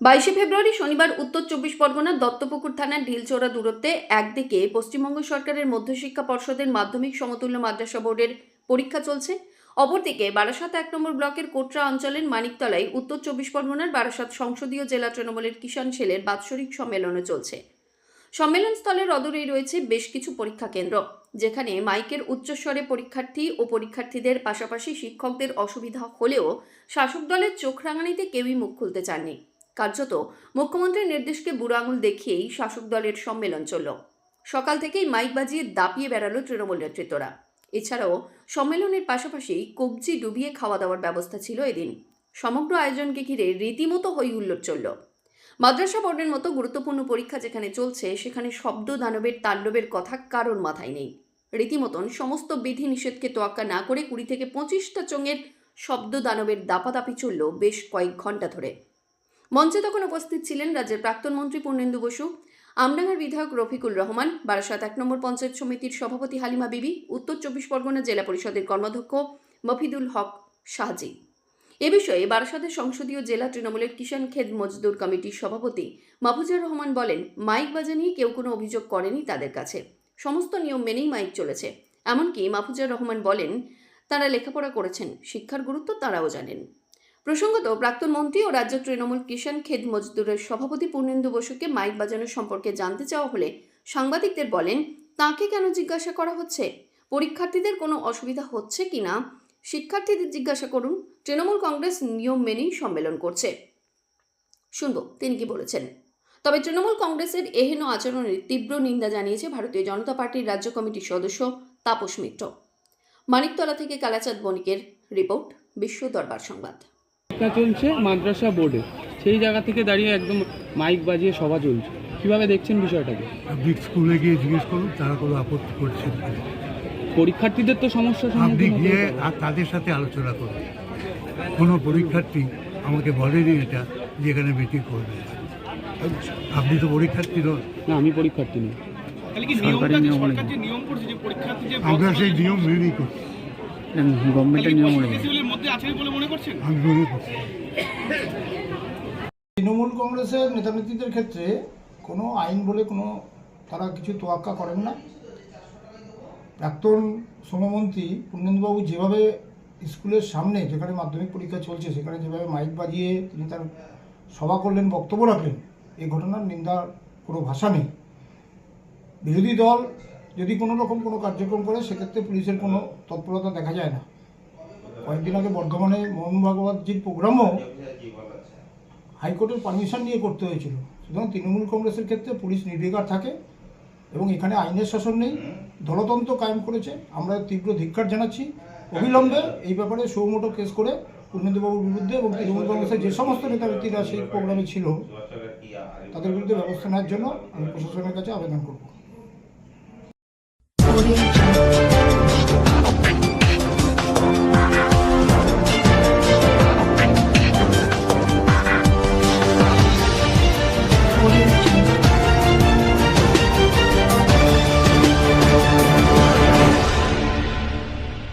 বাইশে ফেব্রুয়ারি শনিবার উত্তর চব্বিশ পরগনার দত্তপুকুর থানার ঢিলচোরা দূরত্বে একদিকে পশ্চিমবঙ্গ সরকারের মধ্যশিক্ষা পর্ষদের মাধ্যমিক সমতুল্য মাদ্রাসা বোর্ডের পরীক্ষা চলছে। অপরদিকে বারাসাত এক নম্বর ব্লকের কোটরা অঞ্চলের মানিকতলায় উত্তর চব্বিশ পরগনার বারাসাত সংসদীয় জেলা তৃণমূলের কিষাণ সেলের বাৎসরিক সম্মেলনও চলছে। সম্মেলন স্থলের অদূরেই রয়েছে বেশ কিছু পরীক্ষা কেন্দ্র, যেখানে মাইকের উচ্চস্বরে পরীক্ষার্থী ও পরীক্ষার্থীদের পাশাপাশি শিক্ষকদের অসুবিধা হলেও শাসক দলের চোখ রাঙানিতে কেউই মুখ খুলতে চাননি। কার্যত মুখ্যমন্ত্রীর নির্দেশকে বুড়ো আঙুল দেখিয়েই শাসক দলের সম্মেলন চলল। সকাল থেকেই মাইক বাজিয়ে দাপিয়ে বেড়ালো তৃণমূল নেতৃত্বরা। এছাড়াও সম্মেলনের পাশাপাশি কবজি ডুবিয়ে খাওয়া দাওয়ার ব্যবস্থা ছিল এদিন। সমগ্র আয়োজনকে ঘিরে রীতিমতো হই হুল্লোড় চলল। মাদ্রাসা বোর্ডের মতো গুরুত্বপূর্ণ পরীক্ষা যেখানে চলছে, সেখানে শব্দ, দানবের, তাণ্ডবের কথা কারোর মাথায় নেই। রীতিমতন সমস্ত বিধি নিষেধকে তোয়াক্কা না করে কুড়ি থেকে পঁচিশটা চোঙের শব্দ, দানবের দাপাদাপি চলল বেশ কয়েক ঘণ্টা ধরে। মঞ্চে তখন উপস্থিত ছিলেন রাজ্যের প্রাক্তন মন্ত্রী পূর্ণেন্দু বসু, আমডাঙ্গার বিধায়ক রফিকুল রহমান, বারাসাত এক নম্বর পঞ্চায়েত সমিতির সভাপতি হালিমা বিবি, উত্তর চব্বিশ পরগনা জেলা পরিষদের কর্মাধ্যক্ষ মফিদুল হক শাহজি। এ বিষয়ে বারাসাতের সংসদীয় জেলা তৃণমূলের কিষাণ খেদ মজদুর কমিটির সভাপতি মাহফুজুর রহমান বলেন, মাইক বাজা নিয়ে কেউ কোনো অভিযোগ করেনি তাদের কাছে। সমস্ত নিয়ম মেনেই মাইক চলেছে। এমনকি মাহফুজুর রহমান বলেন, তারা লেখাপড়া করেছেন, শিক্ষার গুরুত্ব তারাও জানেন। প্রসঙ্গত, প্রাক্তন মন্ত্রী ও রাজ্য তৃণমূল কিষাণ খেদ মজদুরের সভাপতি পূর্ণেন্দু বসুকে মাইক বাজানোর সম্পর্কে জানতে চাওয়া হলে সাংবাদিকদের বলেন, তাকে কেন জিজ্ঞাসা করা হচ্ছে? পরীক্ষার্থীদের কোনো অসুবিধা হচ্ছে কিনা শিক্ষার্থীদের জিজ্ঞাসা করুন। তৃণমূল কংগ্রেস নিয়ম মেনেই সম্মেলন করছে। শুনব, তিনি কি বলেছেন? তবে তৃণমূল কংগ্রেসের এহেন আচরণের তীব্র নিন্দা জানিয়েছে ভারতীয় জনতা পার্টির রাজ্য কমিটির সদস্য তাপস মিত্র। মানিকতলা থেকে কালাচাঁদ বণিকের রিপোর্ট, বিশ্ব দরবার সংবাদ। পরীক্ষা চলছে মাদ্রাসা বোর্ডে। সেই জায়গা থেকে দাঁড়িয়ে একদম মাইক বাজিয়ে সভা চলছে। কীভাবে দেখছেন বিষয়টাকে? আপনি স্কুলে গিয়ে জিজ্ঞেস করুন তারা কোনো আপত্তি করছেন কিনা। পরীক্ষার্থীদের তো সমস্যা আপনি গিয়ে আর তাদের সাথে আলোচনা করুন। কোনো পরীক্ষার্থী আমাকে বলেনি এটা যে এখানে মিটিং করবে। আপনি তো পরীক্ষার্থী নন। না আমি পরীক্ষার্থী নই। তাহলে কি সরকারি নিয়মটা যে নিয়ম সরকার অনুযায়ী। যে নিয়ম করছে যে পরীক্ষার্থী যে আমরা সেই নিয়ম মেনেই করছি। গভর্নমেন্টের নিয়ম অনুযায়ী তৃণমূল কংগ্রেসের নেতানেত্রীদের ক্ষেত্রে কোনো আইন বলে কোনো তারা কিছু তোয়াক্কা করেন না। প্রাক্তন শ্রমমন্ত্রী পূর্ণেন্দুবাবু যেভাবে স্কুলের সামনে যেখানে মাধ্যমিক পরীক্ষা চলছে সেখানে যেভাবে মাইক বাজিয়ে তিনি তার সভা করলেন বক্তব্য রাখলেন এই ঘটনার নিন্দার কোনো ভাষা নেই। বিরোধী দল যদি কোনো রকম কোনো কার্যক্রম করে, সেক্ষেত্রে পুলিশের কোনো তৎপরতা দেখা যায় না। কয়েকদিন আগে বর্ধমানে মোহন ভাগবতজির প্রোগ্রামও হাইকোর্টের পারমিশন নিয়ে করতে হয়েছিল। সুতরাং তৃণমূল কংগ্রেসের ক্ষেত্রে পুলিশ নির্বিকার থাকে এবং এখানে আইনের শাসন নেই। দলতন্ত্র কায়েম করেছে। আমরা তীব্র ধিক্কার জানাচ্ছি। অবিলম্বে এই ব্যাপারে সৌমোটো কেস করে উন্নতিবাবুর বিরুদ্ধে এবং তৃণমূল কংগ্রেসের যে সমস্ত নেতা ব্যক্তিরা সেই প্রোগ্রামে ছিল, তাদের বিরুদ্ধে ব্যবস্থা নেওয়ার জন্য আমি প্রশাসনের কাছে আবেদন করব। Audio Jungle.